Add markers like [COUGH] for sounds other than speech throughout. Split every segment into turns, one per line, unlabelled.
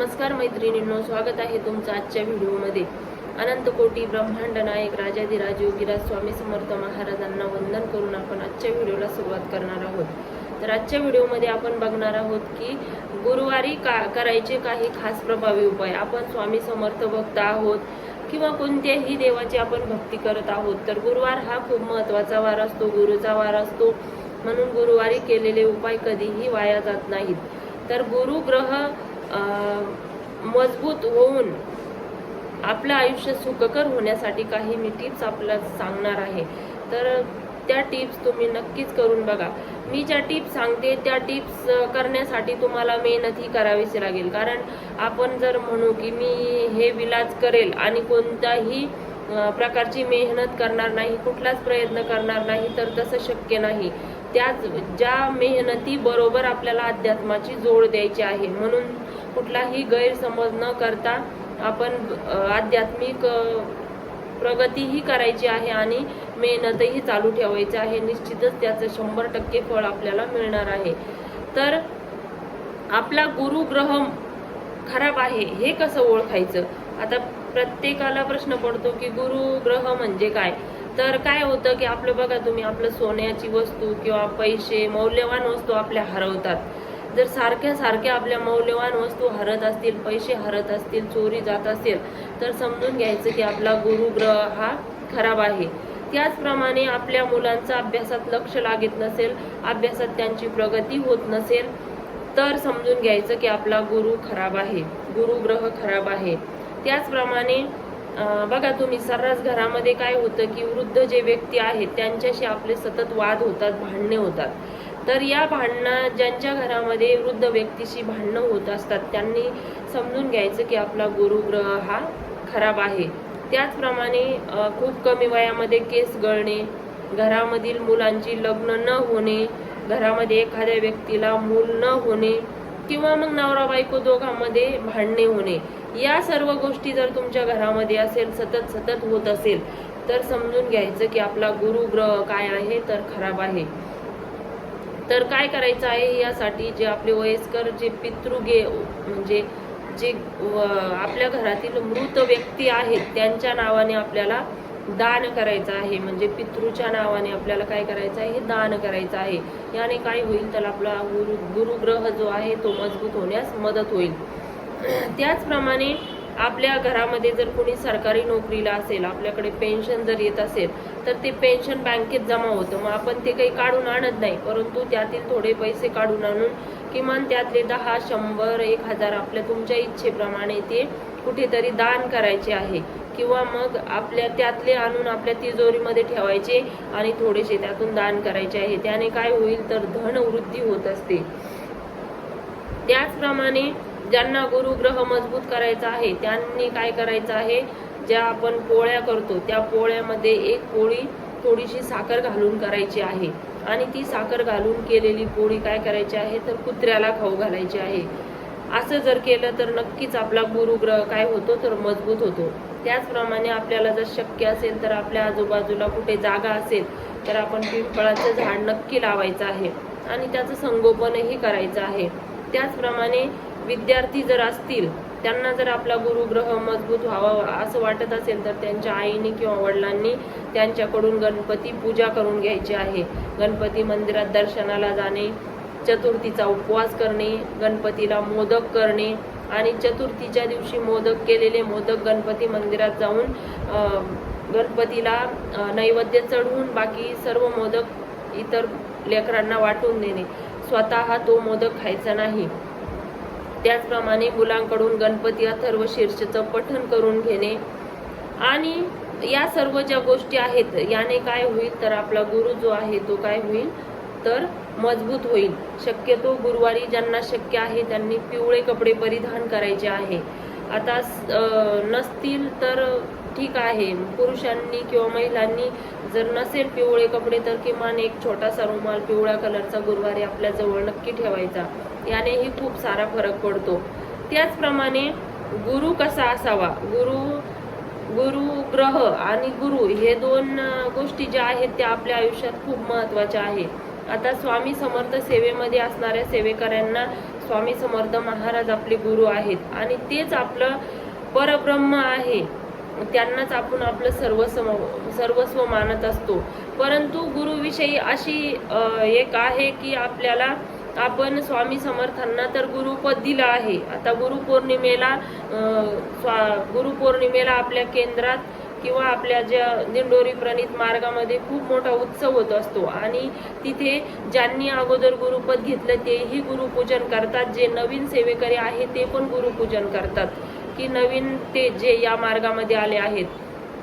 नमस्कार मैत्रिणींनो स्वागत आहे तुमचं आजच्या व्हिडिओमध्ये. अनंत कोटी ब्रह्मांड नायक राजाधिराज योगीराज स्वामी समर्थ महाराजांना वंदन करून आपण आजच्या व्हिडिओला सुरुवात करणार आहोत. तर आजच्या व्हिडिओमध्ये आपण बघणार आहोत की गुरुवारी का करायचे काही खास प्रभावी उपाय. आपण स्वामी समर्थ भक्त आहोत किंवा कोणत्याही देवाची आपण भक्ती करत आहोत तर गुरुवार हा खूप महत्त्वाचा वार असतो गुरुचा वार असतो. म्हणून गुरुवारी केलेले उपाय कधीही वाया जात नाहीत. तर गुरुग्रह ग्रह मजबूत होऊन आपलं आयुष्य सुखकर होण्यासाठी काही मी टिप्स आपल्याला सांगणार आहे. तर त्या टिप्स तुम्ही नक्कीच करून बघा. मी ज्या टिप्स सांगते त्या टिप्स करण्यासाठी तुम्हाला मेहनतही करावीच लागेल. कारण आपण जर म्हणू की मी हे विलाज करेल आणि कोणताही प्रकारची मेहनत करणार नाही कुठलाच प्रयत्न करणार नाही तर तसं शक्य नाही. त्याच ज्या मेहनती बरोबर आपल्याला अध्यात्माची जोड द्यायची आहे. म्हणून कुठलाही गैरसमज न करता आपण आध्यात्मिक प्रगतीही करायची आहे आणि मेहनतही चालू ठेवायची आहे. निश्चितच त्याचं शंभर टक्के फळ आपल्याला मिळणार आहे. तर आपला गुरुग्रह खराब आहे हे कसं ओळखायचं? आता प्रत्येकाला प्रश्न पडतो की गुरुग्रह म्हणजे काय? तर काय होतं की आपलं बघा तुम्ही आपलं सोन्याची वस्तू किंवा पैसे मौल्यवान वस्तू आपल्या हरवतात. जर सारख्या सारख्या आपल्या मौल्यवान वस्तू हरत असतील पैसे हरत असतील चोरी जात असेल तर समजून घ्यायचं की आपला गुरुग्रह हा खराब आहे. त्याचप्रमाणे आपल्या मुलांचा अभ्यासात लक्ष लागत नसेल अभ्यासात त्यांची प्रगती होत नसेल तर समजून घ्यायचं की आपला गुरु खराब आहे गुरुग्रह खराब आहे. त्याचप्रमाणे बघा तुम्ही सर्रास घरामध्ये काय होतं की वृद्ध जे व्यक्ती आहेत त्यांच्याशी आपले सतत वाद होतात भांडणे होतात. तर या भांडणं ज्यांच्या घरामध्ये वृद्ध व्यक्तीशी भांडणं होत असतात त्यांनी समजून घ्यायचं की आपला गुरुग्रह हा खराब आहे. त्याचप्रमाणे खूप कमी वयामध्ये केस गळणे घरामधील मुलांची लग्न न होणे घरामध्ये एखाद्या व्यक्तीला मूल न होणे किंवा मग नवरा बायको दोघांमध्ये भांडणे होणे या सर्व गोष्टी जर तुमच्या घरामध्ये असेल सतत सतत होत असेल तर समजून घ्यायचं की आपला गुरु ग्रह काय आहे तर खराब आहे. तर काय करायचं आहे यासाठी जे आपले वयस्कर जे पितृगे म्हणजे जे आपल्या घरातील मृत व्यक्ती आहेत त्यांच्या नावाने आपल्याला दान करायचं आहे. म्हणजे पितृच्या नावाने आपल्याला काय करायचं आहे? हे दान करायचं आहे. याने काय होईल? तर आपला गुरु गुरुग्रह जो आहे तो मजबूत होण्यास मदत होईल. [CLEARS THROAT] त्याचप्रमाणे आपल्या घरामध्ये जर कोणी सरकारी नोकरीला असेल आपल्याकडे पेन्शन जर येत असेल तर ते पेन्शन बँकेत जमा होतं. मग आपण ते काही काढून आणत नाही. परंतु त्यातील थोडे पैसे काढून आणून किमान त्यातले दहा शंभर एक हजार आपल्या तुमच्या इच्छेप्रमाणे ते कुठेतरी दान करायचे आहे. किंवा मग आपल्या त्यातले आणून आपल्या तिजोरीमध्ये ठेवायचे आणि थोडेसे त्यातून दान करायचे आहे. त्याने काय होईल तर धन वृद्धी होत असते. त्याचप्रमाणे ज्यांना गुरुग्रह मजबूत करायचा आहे त्यांनी काय करायचं आहे? ज्या आपण पोळ्या करतो त्या पोळ्यामध्ये एक पोळी थोडीशी साखर घालून करायची आहे. आणि ती साखर घालून केलेली पोळी काय करायची आहे? तर कुत्र्याला खाऊ घालायची आहे. असं जर केलं तर नक्कीच आपला गुरुग्रह काय होतो? तर मजबूत होतो. त्याचप्रमाणे आपल्याला जर शक्य असेल तर आपल्या आजूबाजूला कुठे जागा असेल तर आपण पिंपळाचं झाड नक्की लावायचं आहे. आणि त्याचं संगोपनही करायचं आहे. त्याचप्रमाणे विद्यार्थी जर असतील त्यांना जर आपला गुरुग्रह मजबूत व्हावा असं वाटत असेल तर त्यांच्या आईने किंवा वडिलांनी त्यांच्याकडून गणपती पूजा करून घ्यायची आहे. गणपती मंदिरात दर्शनाला जाणे चतुर्थीचा उपवास करणे गणपतीला मोदक करणे आणि चतुर्थीच्या दिवशी मोदक केलेले मोदक गणपती मंदिरात जाऊन गणपतीला नैवेद्य चढवून बाकी सर्व मोदक इतर लेकरांना वाटून देणे. स्वतः तो मोदक खायचा नाही. त्याचप्रमाणे मुलांकडून गणपती अथर्व शीर्षचं पठण करून घेणे. आणि या सर्व ज्या गोष्टी आहेत याने काय होईल? तर आपला गुरु जो आहे तो काय होईल? तर मजबूत होईल. शक्यतो गुरुवारी ज्यांना शक्य आहे त्यांनी पिवळे कपडे परिधान करायचे आहे. आता नसतील तर ठीक आहे. पुरुषांनी किंवा महिलांनी जर नसेल पिवळे कपडे तर किमान एक छोटासा रुमाल पिवळ्या कलरचा गुरुवारी आपल्याजवळ नक्की ठेवायचा. यानेही खूप सारा फरक पडतो. त्याचप्रमाणे गुरु कसा असावा? गुरु गुरु ग्रह आणि गुरु हे दोन गोष्टी ज्या आहेत त्या आपल्या आयुष्यात खूप महत्त्वाच्या आहेत. आता स्वामी समर्थ सेवेमध्ये असणाऱ्या सेवेकऱ्यांना स्वामी समर्थ महाराज आपले गुरु आहेत. आणि तेच आपलं परब्रह्म आहे. त्यांनाच आपण आपलं सर्वस्व सर्वस्व मानत असतो. परंतु गुरुविषयी अशी एक आहे की आपल्याला आपण स्वामी समर्थांना तर गुरुपद दिलं आहे. आता गुरुपौर्णिमेला स्वा गुरुपौर्णिमेला आपल्या केंद्रात किंवा आपल्या ज्या दिंडोरी प्रणित मार्गामध्ये खूप मोठा उत्सव होत असतो. आणि तिथे ज्यांनी अगोदर गुरुपद घेतलं तेही गुरुपूजन करतात. जे नवीन सेवेकरी आहे ते पण गुरुपूजन करतात. की नवीन ते जे या मार्गामध्ये आले आहेत.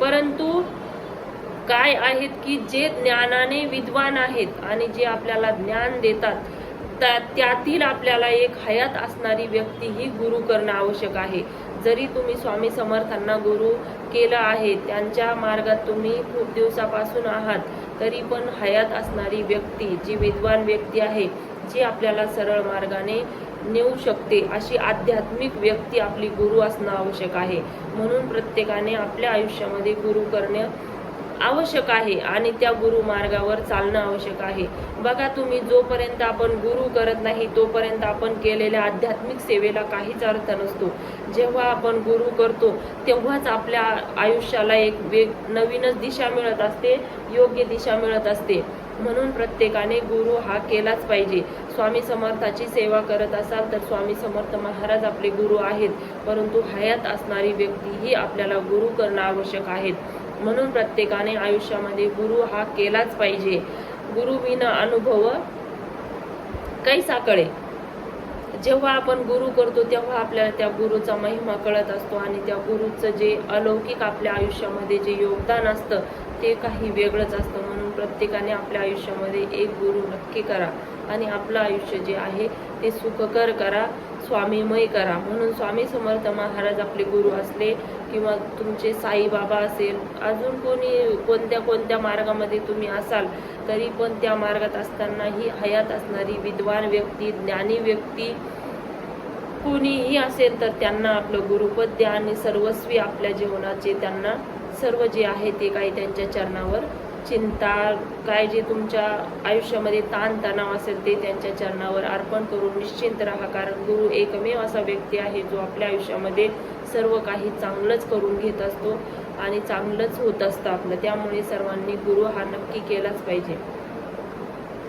परंतु काय आहेत की जे ज्ञानाने विद्वान आहेत आणि जे आपल्याला ज्ञान देतात त्या- त्यातील आपल्याला एक हयात असणारी व्यक्ती ही गुरु करणं आवश्यक आहे. जरी तुम्ही स्वामी समर्थांना गुरु केलं आहे. त्यांच्या मार्गात तुम्ही खूप दिवसापासून आहात तरी पण हयात असणारी व्यक्ती जी विद्वान व्यक्ती आहे जी आपल्याला सरळ मार्गाने नेऊ शकते अशी आध्यात्मिक व्यक्ती आपली गुरु असणं आवश्यक आहे. म्हणून प्रत्येकाने आपल्या आयुष्यामध्ये गुरु करणे आवश्यक आहे आणि त्या गुरु मार्गावर चालणं आवश्यक आहे. बघा तुम्ही जोपर्यंत आपण गुरु करत नाही तोपर्यंत आपण केलेल्या आध्यात्मिक सेवेला काहीच अर्थ नसतो. जेव्हा आपण गुरु करतो तेव्हाच आपल्या आयुष्याला एक वेग नवीनच दिशा मिळत असते योग्य दिशा मिळत असते. म्हणून प्रत्येकाने गुरु हा केलाच पाहिजे. स्वामी समर्थाची सेवा करत असाल तर स्वामी समर्थ महाराज आपले गुरु आहेत. परंतु हयात असणारी व्यक्ती ही आपल्याला गुरु करणं आवश्यक आहेत म्हणून प्रत्येकाने आयुष्यामध्ये गुरु हा केलाच पाहिजे. गुरु विना अनुभव कैसा कळे जेव्हा आपण गुरु करतो तेव्हा आपल्याला त्या गुरुचा महिमा कळत असतो आणि त्या गुरुचं जे अलौकिक आपल्या आयुष्यामध्ये जे योगदान असतं ते काही वेगळंच असतं. प्रत्येकाने आपल्या आयुष्यामध्ये एक गुरु नक्की करा. आणि आपलं आयुष्य जे आहे ते सुखकर करा स्वामीमय करा. म्हणून स्वामी समर्थ महाराज आपले गुरु असले किंवा तुमचे साईबाबा असेल अजून कोणी कोणत्या कोणत्या मार्गामध्ये तुम्ही असाल तरी पण त्या मार्गात असतानाही हयात असणारी विद्वान व्यक्ती ज्ञानी व्यक्ती कोणीही असेल तर त्यांना आपलं गुरुपद द्या आणि सर्वस्वी आपल्या जीवनाचे त्यांना सर्व जे आहे ते काही त्यांच्या चरणावर चिंता काय जे तुमच्या आयुष्यामध्ये ताणतणाव असेल ते त्यांच्या चरणावर अर्पण करून निश्चिंत राहा. कारण गुरु एकमेव असा व्यक्ती आहे जो आपल्या आयुष्यामध्ये सर्व काही चांगलंच करून घेत असतो आणि चांगलंच होत असतं आपलं. त्यामुळे सर्वांनी गुरु हा नक्की केलाच पाहिजे.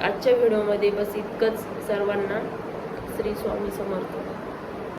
आजच्या व्हिडिओमध्ये बस इतकंच. सर्वांना श्री स्वामी समर्थ.